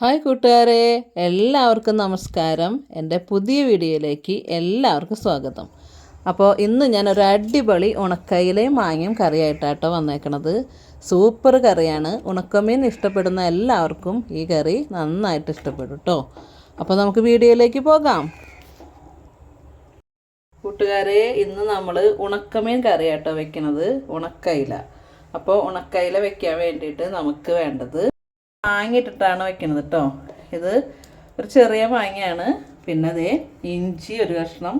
Hi കൂട്ടുകാരെ എല്ലാവർക്കും നമസ്കാരം. എന്റെ പുതിയ വീഡിയോയിലേക്ക് എല്ലാവർക്കും സ്വാഗതം. അപ്പോൾ ഇന്ന് ഞാൻ ഒരു അടിപൊളി ഉണക്കയിലയും മാങ്ങയും കറിയായിട്ടാട്ടോ വന്നേക്കണത്. സൂപ്പർ കറിയാണ്. ഉണക്കമീൻ ഇഷ്ടപ്പെടുന്ന എല്ലാവർക്കും ഈ കറി നന്നായിട്ട് ഇഷ്ടപ്പെടും കേട്ടോ അപ്പോൾ നമുക്ക് വീഡിയോയിലേക്ക് പോകാം. കൂട്ടുകാരെ ഇന്ന് നമ്മൾ ഉണക്കമീൻ കറിയാട്ടോ വെക്കണത്. ഉണക്കയില. അപ്പോൾ ഉണക്കയില വെക്കാൻ വേണ്ടിയിട്ട് നമുക്ക് വേണ്ടത് മാങ്ങിയിട്ടിട്ടാണ് വെക്കുന്നത് കേട്ടോ ഇത് ഒരു ചെറിയ മാങ്ങയാണ്. പിന്നെ അതേ ഇഞ്ചി ഒരു കഷ്ണം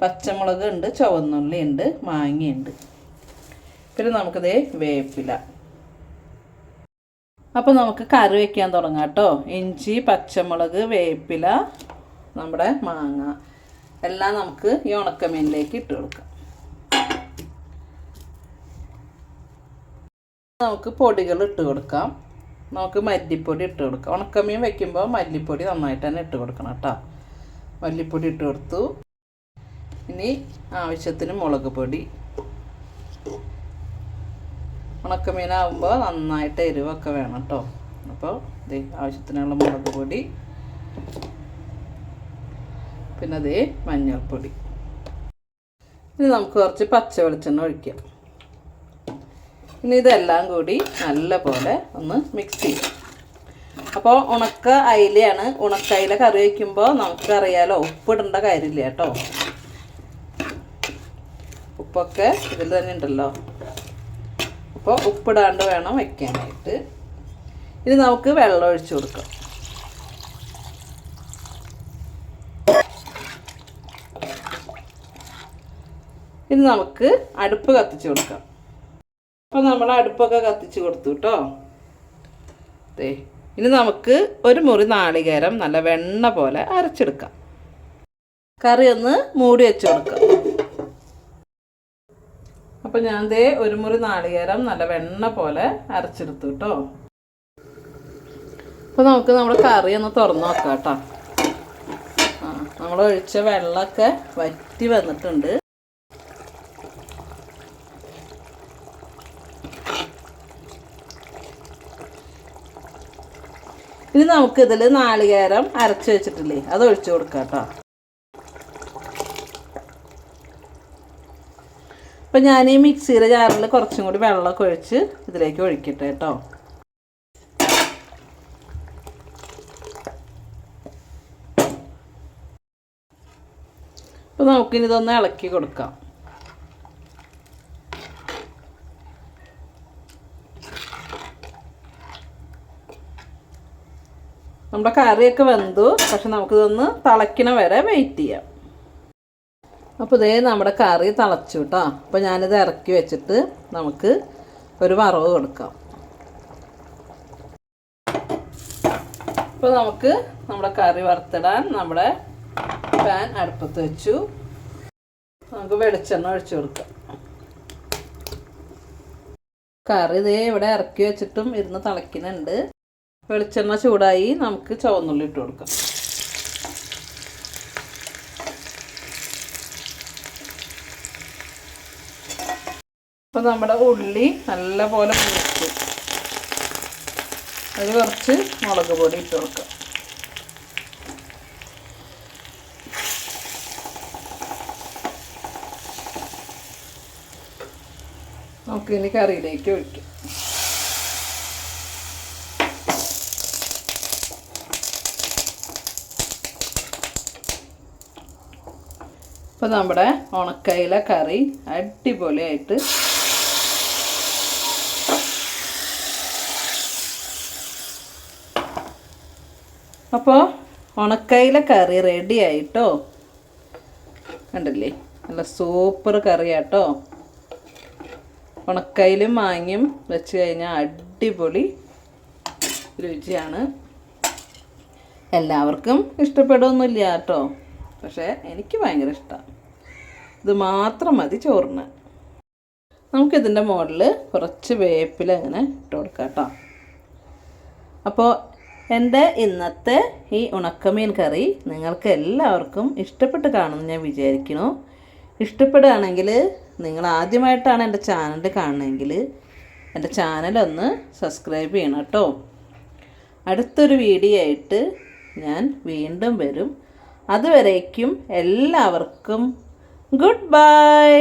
പച്ചമുളക് ഉണ്ട് ചുവന്നുള്ളി ഉണ്ട് മാങ്ങയുണ്ട് പിന്നെ നമുക്കിതേ വേപ്പില. അപ്പോൾ നമുക്ക് കറി വെക്കാൻ തുടങ്ങാം കേട്ടോ ഇഞ്ചി പച്ചമുളക് വേപ്പില നമ്മുടെ മാങ്ങ. എല്ലാം നമുക്ക് ഈ ഉണക്കമീനിലേക്ക് ഇട്ട് കൊടുക്കാം. നമുക്ക് പൊടികൾ ഇട്ട് കൊടുക്കാം. നമുക്ക് മല്ലിപ്പൊടി ഇട്ട് കൊടുക്കാം. ഉണക്കമീൻ വെക്കുമ്പോൾ മല്ലിപ്പൊടി നന്നായിട്ട് തന്നെ ഇട്ട് കൊടുക്കണം കേട്ടോ. മല്ലിപ്പൊടി ഇട്ട് കൊടുത്തു. ഇനി ആവശ്യത്തിന് മുളക് പൊടി. ഉണക്കമീനാകുമ്പോൾ നന്നായിട്ട് എരിവൊക്കെ വേണം കേട്ടോ. അപ്പോൾ ഇത് ആവശ്യത്തിനുള്ള മുളക് പൊടി. പിന്നെ അതേ മഞ്ഞൾപ്പൊടി. ഇനി നമുക്ക് കുറച്ച് പച്ച വെളിച്ചെണ്ണ ഒഴിക്കാം. ഇനി ഇതെല്ലാം കൂടി നല്ല പോലെ ഒന്ന് മിക്സ് ചെയ്യും. അപ്പോൾ ഉണക്ക അയിലയാണ്. ഉണക്ക അയില കറി വയ്ക്കുമ്പോൾ നമുക്കറിയാലോ ഉപ്പിടേണ്ട കാര്യമില്ല കേട്ടോ. ഉപ്പൊക്കെ ഇതിൽ തന്നെ ഉണ്ടല്ലോ. അപ്പോൾ ഉപ്പിടാണ്ട് വേണം വയ്ക്കാനായിട്ട് ഇനി നമുക്ക് വെള്ളം ഒഴിച്ചു കൊടുക്കാം. ഇനി നമുക്ക് അടുപ്പ് കത്തിച്ചു കൊടുക്കാം. അപ്പോൾ നമ്മൾ അടുപ്പൊക്കെ കത്തിച്ച് കൊടുത്തു കേട്ടോ അതെ ഇനി നമുക്ക് ഒരു മുറി നാളികേരം നല്ല വെണ്ണ പോലെ അരച്ചെടുക്കാം. കറി ഒന്ന് മൂടി വെച്ച് കൊടുക്കാം. അപ്പോൾ ഞാൻ ദേ ഒരു മുറി നാളികേരം നല്ല വെണ്ണ പോലെ അരച്ചെടുത്തു കേട്ടോ അപ്പോൾ നമുക്ക് നമ്മുടെ കറി ഒന്ന് തുറന്നു നോക്കാം കേട്ടോ നമ്മൾ ഒഴിച്ച വെള്ളമൊക്കെ വറ്റി വന്നിട്ടുണ്ട്. ഇനി നമുക്ക് ഇതിൽ നാളികേരം അരച്ച് വെച്ചിട്ടില്ലേ അത് ഒഴിച്ചു കൊടുക്കാം കേട്ടോ. അപ്പം ഞാൻ ഈ മിക്സിയുടെ ജാറിൽ കുറച്ചും കൂടി വെള്ളമൊക്കെ ഒഴിച്ച് ഇതിലേക്ക് ഒഴിക്കട്ടെ കേട്ടോ. അപ്പോൾ നമുക്കിനി ഇതൊന്ന് ഇളക്കി കൊടുക്കാം. നമ്മുടെ കറിയൊക്കെ വെന്തു. പക്ഷെ നമുക്കിതൊന്ന് തിളയ്ക്കണ വരെ വെയിറ്റ് ചെയ്യാം. അപ്പോൾ ഇതേ നമ്മുടെ കറി തിളച്ചു കേട്ടോ അപ്പോൾ ഞാനിത് ഇറക്കി വെച്ചിട്ട് നമുക്ക് ഒരു വറവ് കൊടുക്കാം. അപ്പോൾ നമുക്ക് നമ്മുടെ കറി വറുത്തിടാൻ നമ്മുടെ പാൻ അടുപ്പത്ത് വെച്ചു. നമുക്ക് വെളിച്ചെണ്ണ ഒഴിച്ചു കൊടുക്കാം. കറി ഇതേ ഇവിടെ ഇറക്കി വെച്ചിട്ടും ഇരുന്ന് തിളയ്ക്കുന്നുണ്ട്. വെളിച്ചെണ്ണ ചൂടായി നമുക്ക് ചുവന്നുള്ളി ഇട്ട് കൊടുക്കാം. അപ്പോൾ നമ്മുടെ ഉള്ളി നല്ല പോലെ മുറിച്ച് അതിൽ കുറച്ച് മുളക് പൊടി ഇട്ട് കൊടുക്കാം. നമുക്കിനി കറിയിലേക്ക് ഒഴിക്കാം. അപ്പോൾ നമ്മുടെ ഉണക്കയില കറി അടിപൊളിയായിട്ട് അപ്പോൾ ഉണക്കയില കറി റെഡി ആയിട്ടോ? കണ്ടില്ലേ? നല്ല സൂപ്പർ കറിയാട്ടോ. ഉണക്കയിലും മാങ്ങയും വെച്ച് കഴിഞ്ഞാൽ അടിപൊളി രുചിയാണ്. എല്ലാവർക്കും ഇഷ്ടപ്പെടുമൊന്നുമില്ല കേട്ടോ. പക്ഷേ എനിക്ക് ഭയങ്കര ഇഷ്ടമാണ് ഇത് മാത്രം മതി ചോറിന്. നമുക്കിതിന്റെ മുകളിൽ കുറച്ച് വേപ്പില അങ്ങനെ ഇട്ട് കൊടുക്കാം കേട്ടോ. അപ്പോൾ എന്റെ ഇന്നത്തെ ഈ ഉണക്കമീൻ കറി നിങ്ങൾക്ക് എല്ലാവർക്കും ഇഷ്ടപ്പെട്ട് കാണുമെന്ന് ഞാൻ വിചാരിക്കുന്നു. ഇഷ്ടപ്പെടുകയാണെങ്കിൽ നിങ്ങൾ ആദ്യമായിട്ടാണ് എന്റെ ചാനൽ കാണുന്നതെങ്കിൽ എന്റെ ചാനലൊന്ന് സബ്സ്ക്രൈബ് ചെയ്യണം കേട്ടോ. അടുത്തൊരു വീഡിയോ ആയിട്ട് ഞാൻ വീണ്ടും വരും. അതുവരേക്കും എല്ലാവർക്കും ഗുഡ് ബൈ.